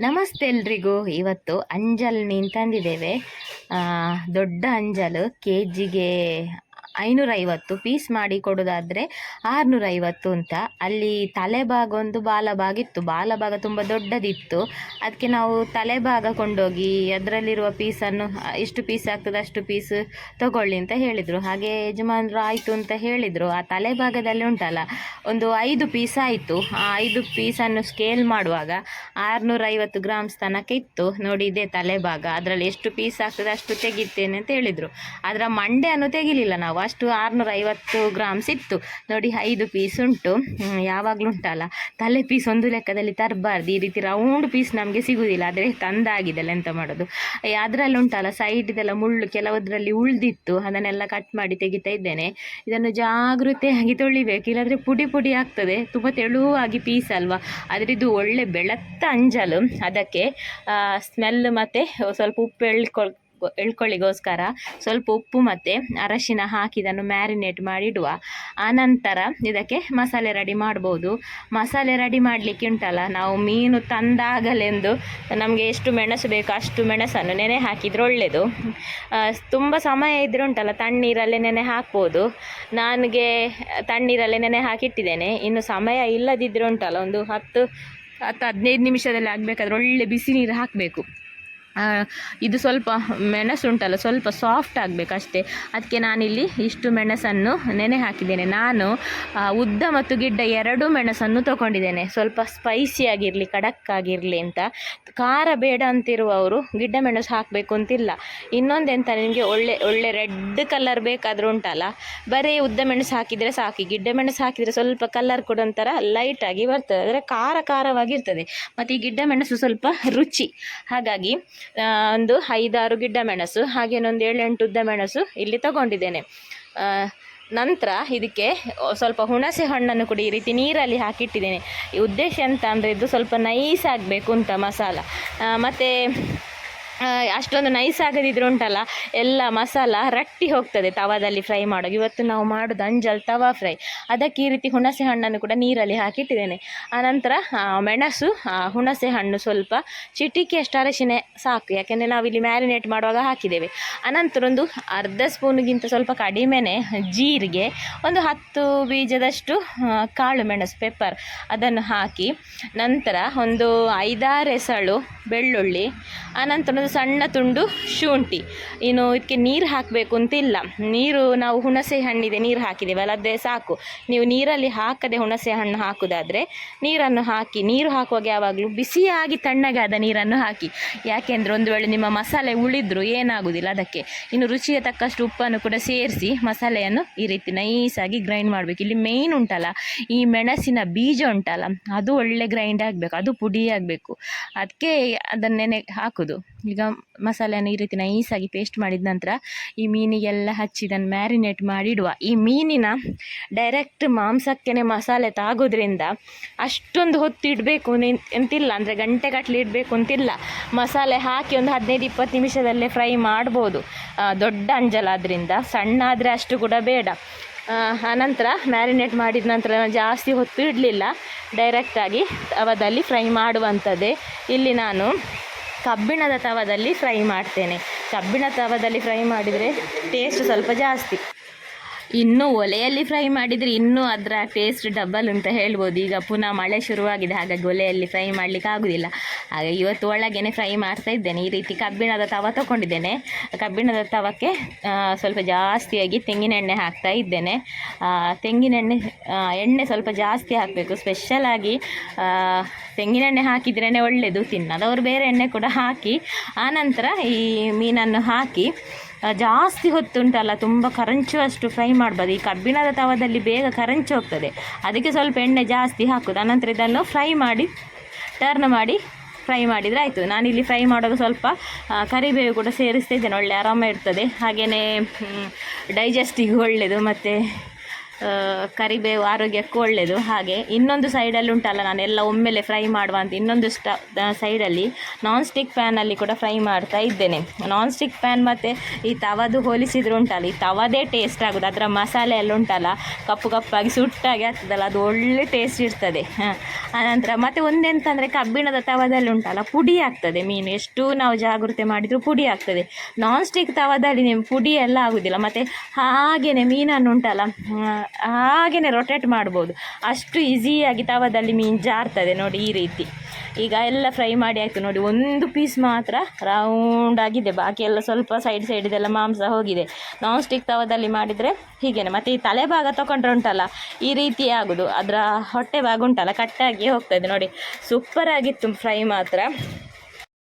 ನಮಸ್ತೆ ಎಲ್ರಿಗೂ. ಇವತ್ತು ಅಂಜಲ್ ಮೀನು ತಂದಿದ್ದೇವೆ. ದೊಡ್ಡ ಅಂಜಲು ಕೆ ಜಿಗೆ ಐನೂರೈವತ್ತು ಪೀಸ್ ಮಾಡಿ ಕೊಡೋದಾದರೆ ಆರುನೂರೈವತ್ತು ಅಂತ. ಅಲ್ಲಿ ತಲೆಭಾಗ ಒಂದು ಬಾಲಭಾಗ ಇತ್ತು. ಬಾಲಭಾಗ ತುಂಬ ದೊಡ್ಡದಿತ್ತು. ಅದಕ್ಕೆ ನಾವು ತಲೆಭಾಗ ಕೊಂಡೋಗಿ ಅದರಲ್ಲಿರುವ ಪೀಸನ್ನು ಎಷ್ಟು ಪೀಸ್ ಆಗ್ತದೆ ಅಷ್ಟು ಪೀಸ್ ತಗೊಳ್ಳಿ ಅಂತ ಹೇಳಿದರು. ಹಾಗೆ ಯಜಮಾನರು ಆಯಿತು ಅಂತ ಹೇಳಿದರು. ಆ ತಲೆಭಾಗದಲ್ಲಿ ಉಂಟಲ್ಲ, ಒಂದು ಐದು ಪೀಸ್ ಆಯಿತು. ಆ ಐದು ಪೀಸನ್ನು ಸ್ಕೇಲ್ ಮಾಡುವಾಗ ಆರುನೂರೈವತ್ತು ಗ್ರಾಮ್ಸ್ ತನಕ ಇತ್ತು. ನೋಡಿ ಇದೆ ತಲೆಭಾಗ. ಅದರಲ್ಲಿ ಎಷ್ಟು ಪೀಸ್ ಆಗ್ತದೆ ಅಷ್ಟು ತೆಗಿತೇನೆ ಅಂತ ಹೇಳಿದರು. ಅದರ ಮಂಡೆಯನ್ನು ತೆಗಿಲಿಲ್ಲ ನಾವು. ಅಷ್ಟು ಆರುನೂರೈವತ್ತು ಗ್ರಾಮ್ಸ್ ಇತ್ತು. ನೋಡಿ, ಐದು ಪೀಸ್ ಉಂಟು. ಯಾವಾಗಲೂ ಉಂಟಲ್ಲ. ತಲೆ ಪೀಸ್ ಒಂದು ಲೆಕ್ಕದಲ್ಲಿ ತರಬಾರ್ದು. ಈ ರೀತಿ ರೌಂಡ್ ಪೀಸ್ ನಮಗೆ ಸಿಗುವುದಿಲ್ಲ ಆದರೆ ತಂದಾಗಿದೆಲ್ಲ ಎಂತ ಮಾಡೋದು? ಅದರಲ್ಲಿ ಉಂಟಲ್ಲ ಸೈಡ್ದೆಲ್ಲ ಮುಳ್ಳು, ಕೆಲವುದರಲ್ಲಿ ಉಳ್ದಿತ್ತು. ಅದನ್ನೆಲ್ಲ ಕಟ್ ಮಾಡಿ ತೆಗಿತಾ ಇದ್ದೇನೆ. ಇದನ್ನು ಜಾಗೃತೆಯಾಗಿ ತೊಳಿಬೇಕು. ಇಲ್ಲಾಂದರೆ ಪುಡಿ ಪುಡಿ ಆಗ್ತದೆ. ತುಂಬ ತೆಳುವಾಗಿ ಪೀಸ್ ಅಲ್ವಾ? ಆದರೆ ಇದು ಒಳ್ಳೆ ಬೆಳತ್ತ ಅಂಜಲು. ಅದಕ್ಕೆ ಸ್ಮೆಲ್ ಮತ್ತು ಸ್ವಲ್ಪ ಉಪ್ಪು ಎಳ್ಕೊಳ್ ಎಳ್ಕೊಳ್ಳಿಗೋಸ್ಕರ ಸ್ವಲ್ಪ ಉಪ್ಪು ಮತ್ತು ಅರಶಿನ ಹಾಕಿ ಇದನ್ನು ಮ್ಯಾರಿನೇಟ್ ಮಾಡಿಡುವ ಆನಂತರ ಇದಕ್ಕೆ ಮಸಾಲೆ ರೆಡಿ ಮಾಡ್ಬೋದು. ಮಸಾಲೆ ರೆಡಿ ಮಾಡಲಿಕ್ಕೆ ಉಂಟಲ್ಲ, ನಾವು ಮೀನು ತಂದಾಗಲೆಂದು ನಮಗೆ ಎಷ್ಟು ಮೆಣಸು ಬೇಕು ಅಷ್ಟು ಮೆಣಸನ್ನು ನೆನೆ ಹಾಕಿದರೆ ಒಳ್ಳೆಯದು ತುಂಬ ಸಮಯ ಇದ್ರೆ ಉಂಟಲ್ಲ, ತಣ್ಣೀರಲ್ಲೇ ನೆನೆ ಹಾಕ್ಬೋದು. ನನಗೆ ತಣ್ಣೀರಲ್ಲೇ ನೆನೆ ಹಾಕಿಟ್ಟಿದ್ದೇನೆ. ಇನ್ನು ಸಮಯ ಇಲ್ಲದಿದ್ದರೆ ಉಂಟಲ್ಲ, ಒಂದು ಹತ್ತು ಹತ್ತು ಹದಿನೈದು ನಿಮಿಷದಲ್ಲಿ ಆಗಬೇಕಾದ್ರೆ ಒಳ್ಳೆ ಬಿಸಿ ನೀರು ಹಾಕಬೇಕು. ಇದು ಸ್ವಲ್ಪ ಮೆಣಸು ಉಂಟಲ್ಲ, ಸ್ವಲ್ಪ ಸಾಫ್ಟ್ ಆಗಬೇಕು ಅಷ್ಟೇ ಅದಕ್ಕೆ ನಾನಿಲ್ಲಿ ಇಷ್ಟು ಮೆಣಸನ್ನು ನೆನೆ ಹಾಕಿದ್ದೇನೆ. ನಾನು ಉದ್ದ ಮತ್ತು ಗಿಡ್ಡ ಎರಡೂ ಮೆಣಸನ್ನು ತಗೊಂಡಿದ್ದೇನೆ. ಸ್ವಲ್ಪ ಸ್ಪೈಸಿಯಾಗಿರಲಿ ಕಡಕ್ಕಾಗಿರಲಿ ಅಂತ. ಖಾರ ಬೇಡ ಅಂತಿರುವವರು ಗಿಡ್ಡ ಮೆಣಸು ಹಾಕಬೇಕು ಅಂತಿಲ್ಲ. ಇನ್ನೊಂದೆಂತ ನಿಮಗೆ ಒಳ್ಳೆ ಒಳ್ಳೆ ರೆಡ್ ಕಲರ್ ಬೇಕಾದರೂ ಉಂಟಲ್ಲ, ಬರೀ ಉದ್ದ ಮೆಣಸು ಹಾಕಿದರೆ ಸಾಕಿ. ಗಿಡ್ಡ ಮೆಣಸು ಹಾಕಿದರೆ ಸ್ವಲ್ಪ ಕಲರ್ ಕೂಡ ಒಂಥರ ಲೈಟಾಗಿ ಬರ್ತದೆ. ಅಂದರೆ ಖಾರ ಖಾರವಾಗಿರ್ತದೆ. ಮತ್ತು ಈ ಗಿಡ್ಡ ಮೆಣಸು ಸ್ವಲ್ಪ ರುಚಿ. ಹಾಗಾಗಿ ಒಂದು ಐದಾರು ಗಿಡ್ಡ ಮೆಣಸು ಹಾಗೇನೊಂದು ಏಳೆಂಟು ಉದ್ದ ಮೆಣಸು ಇಲ್ಲಿ ತಗೊಂಡಿದ್ದೇನೆ. ನಂತರ ಇದಕ್ಕೆ ಸ್ವಲ್ಪ ಹುಣಸೆ ಹಣ್ಣನ್ನು ಕೂಡ ಈ ರೀತಿ ನೀರಲ್ಲಿ ಹಾಕಿಟ್ಟಿದ್ದೇನೆ. ಈ ಉದ್ದೇಶ ಎಂತ ಅಂದರೆ ಇದು ಸ್ವಲ್ಪ ನೈಸ್ ಆಗಬೇಕು ಅಂತ ಮಸಾಲ. ಮತ್ತು ಅಷ್ಟೊಂದು ನೈಸ್ ಆಗದಿದ್ರು ಉಂಟಲ್ಲ, ಎಲ್ಲ ಮಸಾಲ ರಟ್ಟಿ ಹೋಗ್ತದೆ ತವಾದಲ್ಲಿ ಫ್ರೈ ಮಾಡೋದು ಇವತ್ತು ನಾವು ಮಾಡೋದು ಅಂಜಲ್ ತವಾ ಫ್ರೈ ಅದಕ್ಕೆ ಈ ರೀತಿ ಹುಣಸೆ ಹಣ್ಣನ್ನು ಕೂಡ ನೀರಲ್ಲಿ ಹಾಕಿಟ್ಟಿದ್ದೇನೆ. ಆನಂತರ ಮೆಣಸು ಹುಣಸೆ ಹಣ್ಣು ಸ್ವಲ್ಪ ಚಿಟಿಕೆಯಷ್ಟು ಅರಶಿನ ಸಾಕು. ಯಾಕೆಂದರೆ ನಾವಿಲ್ಲಿ ಮ್ಯಾರಿನೇಟ್ ಮಾಡುವಾಗ ಹಾಕಿದ್ದೇವೆ. ಅನಂತರ ಒಂದು ಅರ್ಧ ಸ್ಪೂನ್ಗಿಂತ ಸ್ವಲ್ಪ ಕಡಿಮೆನೆ ಜೀರಿಗೆ, ಒಂದು ಹತ್ತು ಬೀಜದಷ್ಟು ಕಾಳು ಮೆಣಸು ಪೆಪ್ಪರ್ ಅದನ್ನು ಹಾಕಿ ನಂತರ ಒಂದು ಐದಾರು ಎಸಳು ಬೆಳ್ಳುಳ್ಳಿ ಆನಂತರ ಸಣ್ಣ ತುಂಡು ಶುಂಠಿ. ಇನ್ನು ಇದಕ್ಕೆ ನೀರು ಹಾಕಬೇಕು ಅಂತಿಲ್ಲ. ನೀರು ನಾವು ಹುಣಸೆ ಹಣ್ಣಿದೆ ನೀರು ಹಾಕಿದ್ದೇವಲ್ಲ ಅದೇ ಸಾಕು. ನೀವು ನೀರಲ್ಲಿ ಹಾಕದೆ ಹುಣಸೆ ಹಣ್ಣು ಹಾಕೋದಾದರೆ ನೀರನ್ನು ಹಾಕಿ, ನೀರು ಹಾಕುವಾಗ ಯಾವಾಗಲೂ ಬಿಸಿಯಾಗಿ ತಣ್ಣಗಾದ ನೀರನ್ನು ಹಾಕಿ. ಯಾಕೆಂದರೆ ಒಂದು ವೇಳೆ ನಿಮ್ಮ ಮಸಾಲೆ ಉಳಿದ್ರು ಏನಾಗುವುದಿಲ್ಲ ಅದಕ್ಕೆ. ಇನ್ನು ರುಚಿಗೆ ತಕ್ಕಷ್ಟು ಉಪ್ಪನ್ನು ಕೂಡ ಸೇರಿಸಿ ಮಸಾಲೆಯನ್ನು ಈ ರೀತಿ ನೈಸಾಗಿ ಗ್ರೈಂಡ್ ಮಾಡಬೇಕು. ಇಲ್ಲಿ ಮೇಯ್ನ್ ಉಂಟಲ್ಲ, ಈ ಮೆಣಸಿನ ಬೀಜ ಉಂಟಲ್ಲ, ಅದು ಒಳ್ಳೆ ಗ್ರೈಂಡ್ ಆಗಬೇಕು, ಅದು ಪುಡಿ ಆಗಬೇಕು. ಅದಕ್ಕೆ ಅದನ್ನೇ ಹಾಕೋದು. ಈಗ ಮಸಾಲೆಯನ್ನು ಈ ರೀತಿ ನೈಸಾಗಿ ಪೇಸ್ಟ್ ಮಾಡಿದ ನಂತರ ಈ ಮೀನಿಗೆಲ್ಲ ಹಚ್ಚಿ ಇದನ್ನು ಮ್ಯಾರಿನೇಟ್ ಮಾಡಿ ಇಡುವ ಈ ಮೀನಿನ ಡೈರೆಕ್ಟ್ ಮಾಂಸಕ್ಕೆ ಮಸಾಲೆ ತಾಗೋದ್ರಿಂದ ಅಷ್ಟೊಂದು ಹೊತ್ತು ಇಡಬೇಕು ಅಂತಿಲ್ಲ ಅಂದರೆ ಗಂಟೆಗಟ್ಟಲೆ ಇಡಬೇಕು ಅಂತಿಲ್ಲ. ಮಸಾಲೆ ಹಾಕಿ ಒಂದು ಹದಿನೈದು ಇಪ್ಪತ್ತು ನಿಮಿಷದಲ್ಲೇ ಫ್ರೈ ಮಾಡ್ಬೋದು. ದೊಡ್ಡ ಅಂಜಲಾದ್ರಿಂದ ಸಣ್ಣ ಆದರೆ ಅಷ್ಟು ಕೂಡ ಬೇಡ. ಆನಂತರ ಮ್ಯಾರಿನೇಟ್ ಮಾಡಿದ ನಂತರ ನಾನು ಜಾಸ್ತಿ ಹೊತ್ತು ಇಡಲಿಲ್ಲ. ಡೈರೆಕ್ಟಾಗಿ ತವದಲ್ಲಿ ಫ್ರೈ ಮಾಡುವಂಥದ್ದೇ. ಇಲ್ಲಿ ನಾನು ಕಬ್ಬಿಣದ ತವದಲ್ಲಿ ಫ್ರೈ ಮಾಡ್ತೇನೆ. ಕಬ್ಬಿಣ ತವದಲ್ಲಿ ಫ್ರೈ ಮಾಡಿದರೆ ಟೇಸ್ಟ್ ಸ್ವಲ್ಪ ಜಾಸ್ತಿ. ಇನ್ನು ಒಲೆಯಲ್ಲಿ ಫ್ರೈ ಮಾಡಿದರೆ ಇನ್ನೂ ಅದರ ಟೇಸ್ಟ್ ಡಬಲ್ ಅಂತ ಹೇಳ್ಬೋದು. ಈಗ ಪುನಃ ಮಳೆ ಶುರುವಾಗಿದೆ, ಹಾಗಾಗಿ ಒಲೆಯಲ್ಲಿ ಫ್ರೈ ಮಾಡಲಿಕ್ಕೆ ಆಗೋದಿಲ್ಲ. ಹಾಗೆ ಇವತ್ತು ಒಳಗೇನೆ ಫ್ರೈ ಮಾಡ್ತಾ ಇದ್ದೇನೆ. ಈ ರೀತಿ ಕಬ್ಬಿಣದ ತವ ತಗೊಂಡಿದ್ದೇನೆ. ಕಬ್ಬಿಣದ ತವಕ್ಕೆ ಸ್ವಲ್ಪ ಜಾಸ್ತಿಯಾಗಿ ತೆಂಗಿನೆಣ್ಣೆ ಹಾಕ್ತಾ ಇದ್ದೇನೆ. ತೆಂಗಿನೆಣ್ಣೆ ಎಣ್ಣೆ ಸ್ವಲ್ಪ ಜಾಸ್ತಿ ಹಾಕಬೇಕು. ಸ್ಪೆಷಲಾಗಿ ತೆಂಗಿನೆಣ್ಣೆ ಹಾಕಿದ್ರೇ ಒಳ್ಳೆಯದು ತಿನ್ನದವರು ಬೇರೆ ಎಣ್ಣೆ ಕೂಡ ಹಾಕಿ, ಆನಂತರ ಈ ಮೀನನ್ನು ಹಾಕಿ ಜಾಸ್ತಿ ಹೊತ್ತುಂಟಲ್ಲ, ತುಂಬ ಕರಂಚುವಷ್ಟು ಫ್ರೈ ಮಾಡ್ಬೋದು. ಈ ಕಬ್ಬಿಣದ ತವದಲ್ಲಿ ಬೇಗ ಕರಂಚು ಹೋಗ್ತದೆ. ಅದಕ್ಕೆ ಸ್ವಲ್ಪ ಎಣ್ಣೆ ಜಾಸ್ತಿ ಹಾಕೋದು. ಅನಂತರ ಇದನ್ನು ಫ್ರೈ ಮಾಡಿ ಟರ್ನ್ ಮಾಡಿ ಫ್ರೈ ಮಾಡಿದರೆ ಆಯಿತು. ನಾನಿಲ್ಲಿ ಫ್ರೈ ಮಾಡೋದು ಸ್ವಲ್ಪ ಕರಿಬೇವು ಕೂಡ ಸೇರಿಸ್ತಾ ಇದ್ದೇನೆ. ಒಳ್ಳೆ ಆರಾಮ ಇರ್ತದೆ. ಹಾಗೆಯೇ ಡೈಜೆಸ್ಟಿಗೂ ಒಳ್ಳೆಯದು ಮತ್ತು ಕರಿಬೇವು ಆರೋಗ್ಯಕ್ಕೂ ಒಳ್ಳೆಯದು ಹಾಗೆ ಇನ್ನೊಂದು ಸೈಡಲ್ಲಿ ಉಂಟಲ್ಲ ಎಲ್ಲ ಒಮ್ಮೆಲೆ ಫ್ರೈ ಮಾಡುವ ಅಂತ ಇನ್ನೊಂದು ಸ್ಟ ಸೈಡಲ್ಲಿ ನಾನ್ ಸ್ಟಿಕ್ ಪ್ಯಾನಲ್ಲಿ ಕೂಡ ಫ್ರೈ ಮಾಡ್ತಾ ಇದ್ದೇನೆ. ನಾನ್ ಸ್ಟಿಕ್ ಪ್ಯಾನ್ ಮತ್ತು ಈ ತವದು ಹೋಲಿಸಿದ್ರು ಉಂಟಲ್ಲ, ಈ ತವದೇ ಟೇಸ್ಟ್ ಆಗೋದು. ಅದರ ಮಸಾಲೆ ಎಲ್ಲ ಉಂಟಲ್ಲ, ಕಪ್ಪು ಕಪ್ಪಾಗಿ ಸುಟ್ಟಾಗಿ ಆಗ್ತದಲ್ಲ, ಅದು ಒಳ್ಳೆ ಟೇಸ್ಟ್ ಇರ್ತದೆ. ಹಾಂ, ಆನಂತರ ಮತ್ತು ಒಂದೆಂತಂದರೆ ಕಬ್ಬಿಣದ ತವದಲ್ಲಿ ಉಂಟಲ್ಲ, ಪುಡಿ ಆಗ್ತದೆ ಮೀನು. ಎಷ್ಟು ನಾವು ಜಾಗೃತೆ ಮಾಡಿದರೂ ಪುಡಿ ಆಗ್ತದೆ. ನಾನ್ ಸ್ಟಿಕ್ ತವದಲ್ಲಿ ನಿಮ್ಮ ಪುಡಿ ಎಲ್ಲ ಆಗೋದಿಲ್ಲ. ಮತ್ತು ಹಾಗೆಯೇ ಮೀನನ್ನು ಉಂಟಲ್ಲ ಹಾಗೆಯೇ ರೊಟೇಟ್ ಮಾಡ್ಬೋದು. ಅಷ್ಟು ಈಸಿಯಾಗಿ ತವದಲ್ಲಿ ಮೀನು ಜಾರ್ತದೆ ನೋಡಿ ಈ ರೀತಿ. ಈಗ ಎಲ್ಲ ಫ್ರೈ ಮಾಡಿ ಆಯಿತು ನೋಡಿ, ಒಂದು ಪೀಸ್ ಮಾತ್ರ ರೌಂಡ್ ಆಗಿದೆ. ಬಾಕಿ ಎಲ್ಲ ಸ್ವಲ್ಪ ಸೈಡ್ ಸೈಡಿದೆಲ್ಲ ಮಾಂಸ ಹೋಗಿದೆ. ನಾನ್ ಸ್ಟಿಕ್ ತವದಲ್ಲಿ ಮಾಡಿದರೆ ಹೀಗೇನೆ. ಮತ್ತು ಈ ತಲೆ ಭಾಗ ತೊಗೊಂಡ್ರೆ ಉಂಟಲ್ಲ, ಈ ರೀತಿ ಆಗೋದು. ಅದರ ಹೊಟ್ಟೆ ಭಾಗ ಉಂಟಲ್ಲ ಕಟ್ಟಾಗಿ ಹೋಗ್ತದೆ ನೋಡಿ. ಸೂಪರ್ ಆಗಿತ್ತು ಫ್ರೈ ಮಾತ್ರ.